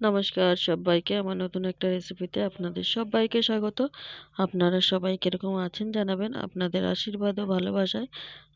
নমস্কার সবাইকে। আমার নতুন একটা রেসিপিতে আপনাদের সবাইকে স্বাগত। আপনারা সবাই কীরকম আছেন জানাবেন আপনাদের আশীর্বাদ ও ভালোবাসায়।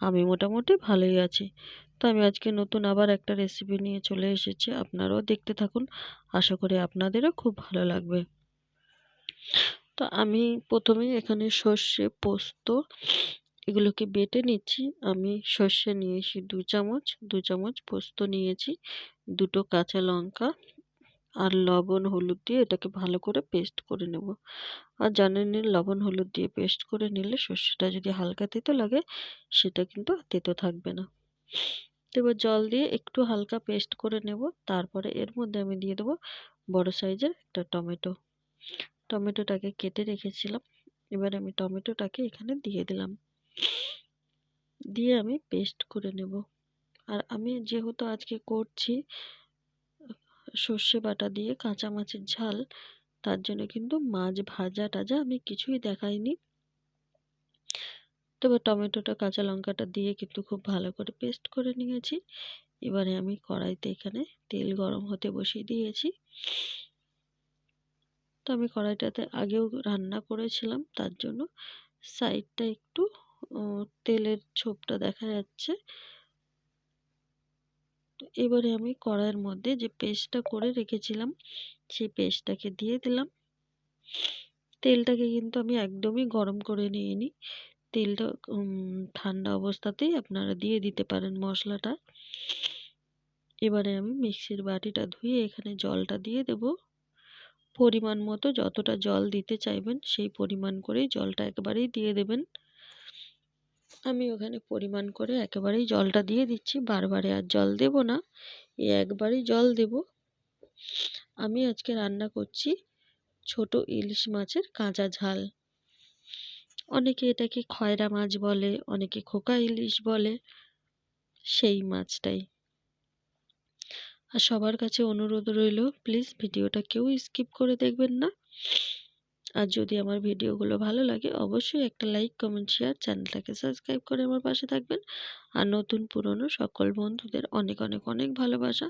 আমি মোটামুটি ভালোই আছি। তো আমি আজকে নতুন আবার একটা রেসিপি নিয়ে চলে এসেছি। আপনারাও দেখতে থাকুন। আশা করি আপনাদেরও খুব ভালো লাগবে। তো আমি প্রথমে এখানে সর্ষে, পোস্ত এগুলোকে বেটে নিচ্ছি। আমি সর্ষে নিয়েছি দু চামচ দু চামচ পোস্ত নিয়েছি, দুটো কাঁচা লঙ্কা আর লবণ, হলুদ দিয়ে এটাকে ভালো করে পেস্ট করে নেব। আর জানেন লবণ, হলুদ দিয়ে পেস্ট করে নিলে সর্ষেটা যদি হালকা তেতো লাগে, সেটা কিন্তু তেতো থাকবে না। এবার জল দিয়ে একটু হালকা পেস্ট করে নেব। তারপরে এর মধ্যে আমি দিয়ে দেবো বড় সাইজের একটা টমেটো। টমেটোটাকে কেটে রেখেছিলাম। এবার আমি টমেটোটাকে এখানে দিয়ে দিলাম। দিয়ে আমি পেস্ট করে নেব। আর আমি যেহেতু আজকে করছি সর্ষে বাটা দিয়ে কাঁচা মাছের ঝাল। তার জন্য কিন্তু মাছ ভাজা টাজা আমি কিছুই দেখাইনি। তবে টমেটোটা, কাঁচা লঙ্কাটা দিয়ে কিন্তু খুব ভালো করে পেস্ট করে নিয়েছি। এবারে আমি কড়াইতে এখানে তেল গরম হতে বসিয়ে দিয়েছি। তো আমি কড়াইটাতে আগেও রান্না করেছিলাম, তার জন্য সাইডটা একটু তেলের ছোপটা দেখা যাচ্ছে। এবারে আমি কড়াইয়ের মধ্যে যে পেস্টটা করে রেখেছিলাম, সেই পেস্টটাকে দিয়ে দিলাম। তেলটাকে কিন্তু আমি একদমই গরম করে নিইনি। তেলটা ঠান্ডা অবস্থাতেই আপনারা দিয়ে দিতে পারেন মশলাটা। এবারে আমি মিক্সির বাটিটা ধুয়ে এখানে জলটা দিয়ে দেব। পরিমাণ মতো যতটা জল দিতে চাইবেন, সেই পরিমাণ করেই জলটা একবারেই দিয়ে দেবেন। আমি ওখানে পরিমাণ করে একেবারেই জলটা দিয়ে দিচ্ছি। বারবারে আর জল দেব না এই একবারই জল দেব। আমি আজকে রান্না করছি ছোট ইলিশ মাছের কাঁচা ঝাল। অনেকে এটাকে খয়রা মাছ বলে, অনেকে খোকা ইলিশ বলে, সেই মাছটাই। আর সবার কাছে অনুরোধ রইল, প্লিজ ভিডিওটা কেউ স্কিপ করে দেখবেন না। আর যদি আমার ভিডিওগুলো ভালো লাগে, অবশ্যই একটা লাইক, কমেন্ট, শেয়ার চ্যানেলটাকে সাবস্ক্রাইব করে আমার পাশে থাকবেন। আর নতুন পুরনো সকল বন্ধুদের অনেক অনেক অনেক ভালোবাসা।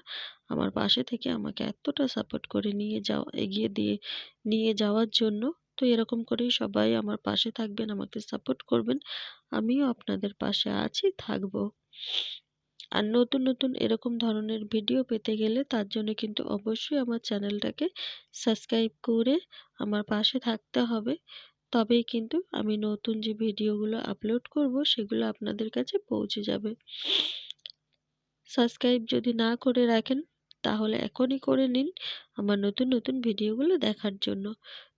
আমার পাশে থেকে আমাকে এতটা সাপোর্ট করে নিয়ে যাওয়া এগিয়ে দিয়ে নিয়ে যাওয়ার জন্য। তো এরকম করেই সবাই আমার পাশে থাকবেন, আমাকে সাপোর্ট করবেন। আমিও আপনাদের পাশে আছি, থাকব। আর নতুন নতুন এরকম ধরনের ভিডিও পেতে গেলে তার জন্য কিন্তু অবশ্যই আমার চ্যানেলটাকে সাবস্ক্রাইব করে আমার পাশে থাকতে হবে। তবেই কিন্তু আমি নতুন যে ভিডিওগুলো আপলোড করব সেগুলো আপনাদের কাছে পৌঁছে যাবে। সাবস্ক্রাইব যদি না করে রাখেন তাহলে এখনই করে নিন আমার নতুন নতুন ভিডিওগুলো দেখার জন্য।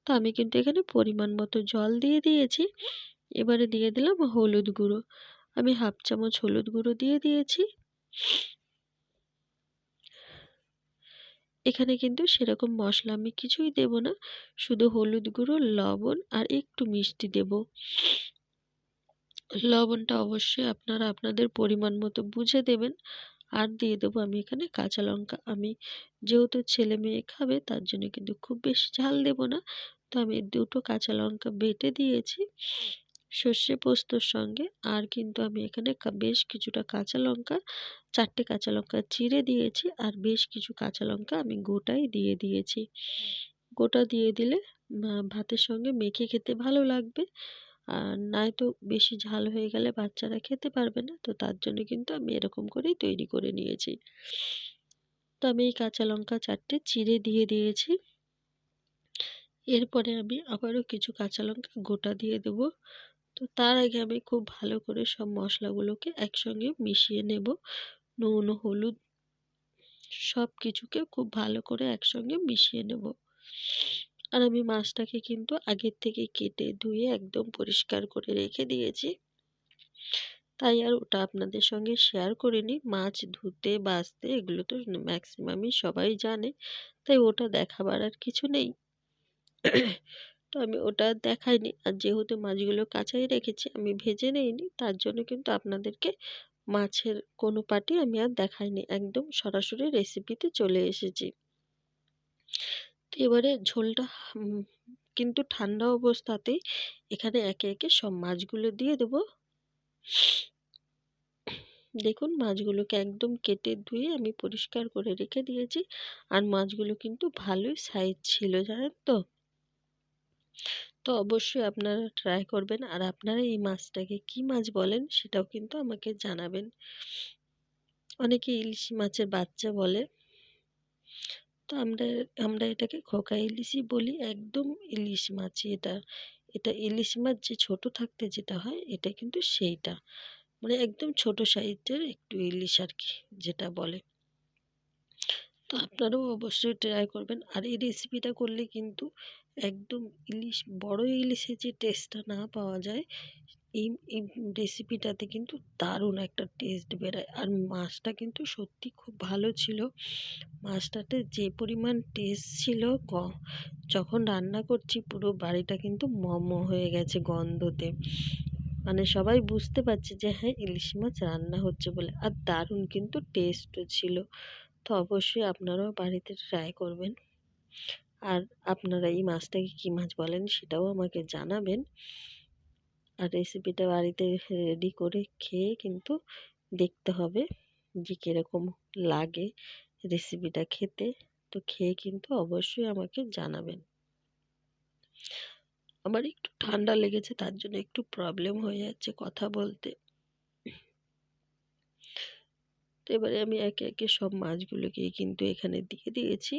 তো আমি কিন্তু এখানে পরিমাণ মতো জল দিয়ে দিয়েছি। এবারে দিয়ে দিলাম হলুদ গুঁড়ো। আমি হাফ চামচ হলুদ গুঁড়ো দিয়ে দিয়েছি। এখানে কিন্তু সেরকম মশলা আমি কিছুই দেব না। শুধু হলুদ গুঁড়ো, লবণ আর একটু মিষ্টি দেব। লবণটা অবশ্যই আপনারা আপনাদের পরিমাণ মতো বুঝে দেবেন। আর দিয়ে দেবো আমি এখানে কাঁচা লঙ্কা। আমি যেহেতু ছেলে মেয়ে খাবে, তার জন্য কিন্তু খুব বেশি ঝাল দেব না। তো আমি দুটো কাঁচা লঙ্কা বেটে দিয়েছি। সর্ষে পোস্তর সঙ্গে, আর কিন্তু আমি এখানে বেশ কিছুটা কাঁচা লঙ্কা, চারটে কাঁচা লঙ্কা চিড়ে দিয়েছি, আর বেশ কিছু কাঁচা লঙ্কা আমি গোটাই দিয়ে দিয়েছি। গোটা দিয়ে দিলে ভাতের সঙ্গে মেখে খেতে ভালো লাগবে, আর নয়তো বেশি ঝাল হয়ে গেলে বাচ্চারা খেতে পারবে না, তো তার জন্য কিন্তু আমি এরকম করেই তৈরি করে নিয়েছি। তো আমি এই কাঁচা লঙ্কা চারটে চিড়ে দিয়ে দিয়েছি। এরপরে আমি আবারও কিছু কাঁচা লঙ্কা গোটা দিয়ে দেবো। তো তার আগে আমি খুব ভালো করে সব মশলাগুলোকে একসঙ্গে মিশিয়ে নেব। নুন, হলুদ সব কিছুকে খুব ভালো করে একসঙ্গে মিশিয়ে নেব। আর আমি মাছটাকে কিন্তু আগের থেকে কেটে ধুয়ে একদম পরিষ্কার করে রেখে দিয়েছি। তাই আর ওটা আপনাদের সঙ্গে শেয়ার করিনি। মাছ ধুতে, বাছতে এগুলো তো ম্যাক্সিমামই সবাই জানে, তাই ওটা দেখাবার আর কিছু নেই। তো আমি ওটা দেখাইনি। আর যেহেতু মাছগুলো কাঁচাই রেখেছি, আমি ভেজে নেইনি, তার জন্য কিন্তু আপনাদেরকে মাছের কোনো পাটি আমি আর দেখাইনি। একদম সরাসরি রেসিপিতে চলে এসেছি। তো এবারে ঝোলটা কিন্তু ঠান্ডা অবস্থাতেই এখানে একে একে সব মাছগুলো দিয়ে দেবো। দেখুন, মাছগুলোকে একদম কেটে ধুয়ে আমি পরিষ্কার করে রেখে দিয়েছি। আর মাছগুলো কিন্তু ভালোই সাইজ ছিল, জানেন তো? তো অবশ্যই আপনারা ট্রাই করবেন। আর আপনারা এই মাছটাকে কি মাছ বলেন সেটাও কিন্তু আমাকে জানাবেন। অনেকে ইলিশ মাছের বাচ্চা বলে। তো আমরা আমরা এটাকে খোকা ইলিশই বলি, একদম ইলিশ মাছই এটা। এটা ইলিশ মাছ যে ছোট থাকতে যেটা হয়, এটা কিন্তু সেইটা। মানে একদম ছোট সাইজের একটু ইলিশ আর কি যেটা বলে। তো আপনারাও অবশ্যই ট্রাই করবেন। আর এই রেসিপিটা করলে কিন্তু একদম ইলিশ, বড় ইলিশের যে টেস্টটা না পাওয়া যায়, এই এই রেসিপিটাতে কিন্তু দারুণ একটা টেস্ট বেরোয়। আর মাছটা কিন্তু সত্যি খুব ভালো ছিল। মাছটাতে যে পরিমাণ টেস্ট ছিল যখন রান্না করছি পুরো বাড়িটা কিন্তু মম হয়ে গেছে গন্ধতে। মানে সবাই বুঝতে পারছে যে হ্যাঁ ইলিশ মাছ রান্না হচ্ছে বলে। আর দারুণ কিন্তু টেস্টও ছিল। তো অবশ্যই আপনারাও বাড়িতে ট্রাই করবেন। আর আপনারা এই মাছটাকে কী মাছ বলেন সেটাও আমাকে জানাবেন। আর রেসিপিটা বাড়িতে রেডি করে খেয়ে কিন্তু দেখতে হবে যে কীরকম লাগে রেসিপিটা খেতে। তো খেয়ে কিন্তু অবশ্যই আমাকে জানাবেন। আমার একটু ঠান্ডা লেগেছে, তার জন্য একটু প্রবলেম হয়ে যাচ্ছে কথা বলতে। তো এবারে আমি একে একে সব মাছগুলোকে কিন্তু এখানে দিয়ে দিয়েছি।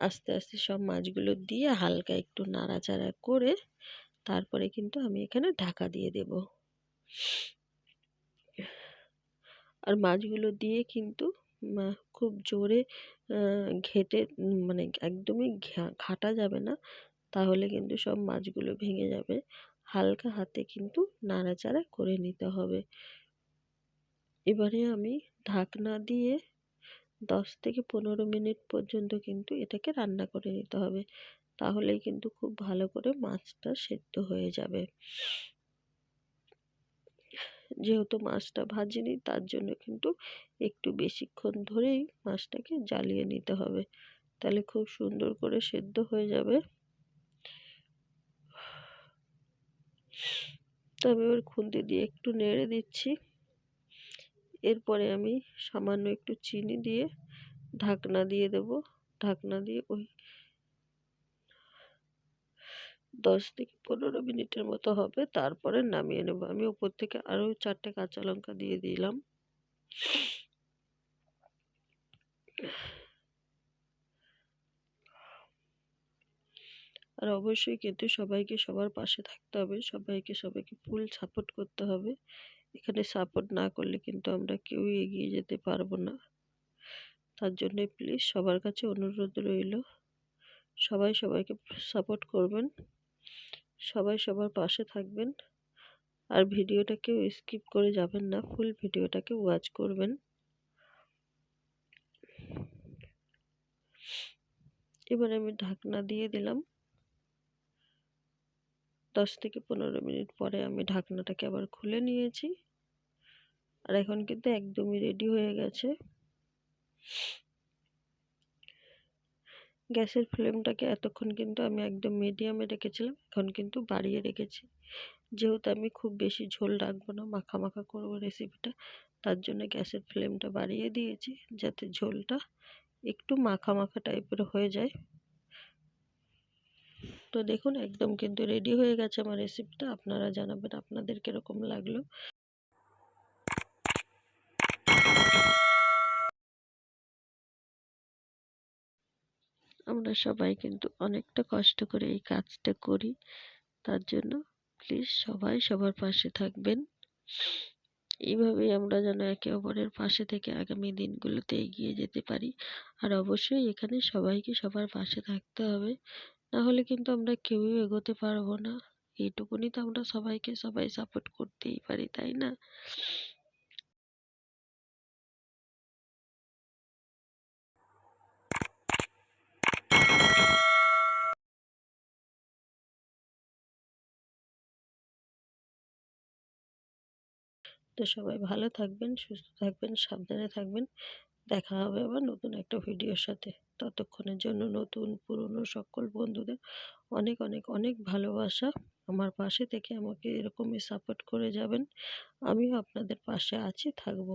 আস্তে আস্তে সব মাছগুলো দিয়ে হালকা একটু নাড়াচাড়া করে তারপরে কিন্তু আমি এখানে ঢাকা দিয়ে দেব। আর মাছগুলো দিয়ে কিন্তু খুব জোরে ঘেটে মানে একদমই ঘাটা যাবে না, তাহলে কিন্তু সব মাছগুলো ভেঙে যাবে। হালকা হাতে কিন্তু নাড়াচাড়া করে নিতে হবে। এবারে আমি ঢাকনা দিয়ে দশ থেকে পনেরো মিনিট পর্যন্ত কিন্তু এটাকে রান্না করে নিতে হবে। তাহলেই কিন্তু খুব ভালো করে মাছটা সেদ্ধ হয়ে যাবে। যেহেতু মাছটা ভাজিনি, তার জন্য কিন্তু একটু বেশিক্ষণ ধরেই মাছটাকে জ্বালিয়ে নিতে হবে। তাহলে খুব সুন্দর করে সেদ্ধ হয়ে যাবে। তবে এবার খুন্তি দিয়ে একটু নেড়ে দিচ্ছি। এরপরে আমি সামান্য একটু চিনি দিয়ে ঢাকনা দিয়ে দেব। ঢাকনা দিয়ে ওই দশ থেকে পনেরো মিনিটের মতো হবে, তারপরে নামিয়ে নেব। আমি উপর থেকে আরও চারটে কাঁচা লঙ্কা দিয়ে দিলাম। আর অবশ্যই কিন্তু সবাইকে সবার পাশে থাকতে হবে। সবাইকে সবাইকে ফুল সাপোর্ট করতে হবে। এখানে সাপোর্ট না করলে কিন্তু আমরা কেউই এগিয়ে যেতে পারব না। তার জন্য প্লিজ সবার কাছে অনুরোধ রইল, সবাই সবাইকে সাপোর্ট করবেন, সবাই সবার পাশে থাকবেন, আর ভিডিওটাকেও স্কিপ করে যাবেন না ফুল ভিডিওটাকে ওয়াচ করবেন। এবার আমি ঢাকনা দিয়ে দিলাম। দশ থেকে পনেরো মিনিট পরে আমি ঢাকনাটাকে আবার খুলে নিয়েছি। আর এখন কিন্তু একদমই রেডি হয়ে গেছে। গ্যাসের ফ্লেমটাকে এতক্ষণ কিন্তু আমি একদম মিডিয়ামে রেখেছিলাম, এখন কিন্তু বাড়িয়ে রেখেছি। যেহেতু আমি খুব বেশি ঝোল রাখব না, মাখা মাখা করব রেসিপিটা তার জন্য গ্যাসের ফ্লেমটা বাড়িয়ে দিয়েছি যাতে ঝোলটা একটু মাখা মাখা টাইপের হয়ে যায়। তো দেখুন, একদম কিন্তু রেডি হয়ে গেছে আমার রেসিপিটা আপনারা জানাবেন আপনাদের কীরকম লাগল। আমরা সবাই কিন্তু অনেকটা কষ্ট করে এই কাজটা করি। তার জন্য প্লিজ সবাই সবার পাশে থাকবেন। এইভাবেই আমরা যেন একে অপরের পাশে থেকে আগামী দিনগুলোতে এগিয়ে যেতে পারি। আর অবশ্যই এখানে সবাইকে সবার পাশে থাকতে হবে। না হলে কিন্তু আমরা কেউই এগোতে পারব না। এইটুকুনি তো আমরা সবাইকে সবাই সাপোর্ট করতেই পারি, তাই না? তো সবাই ভালো থাকবেন, সুস্থ থাকবেন, সাবধানে থাকবেন। দেখা হবে আবার নতুন একটা ভিডিওর সাথে। ততক্ষণের জন্য নতুন, পুরনো সকল বন্ধুদের অনেক অনেক অনেক ভালোবাসা। আমার পাশে থেকে আমাকে এরকমই সাপোর্ট করে যাবেন। আমিও আপনাদের পাশে আছি, থাকব।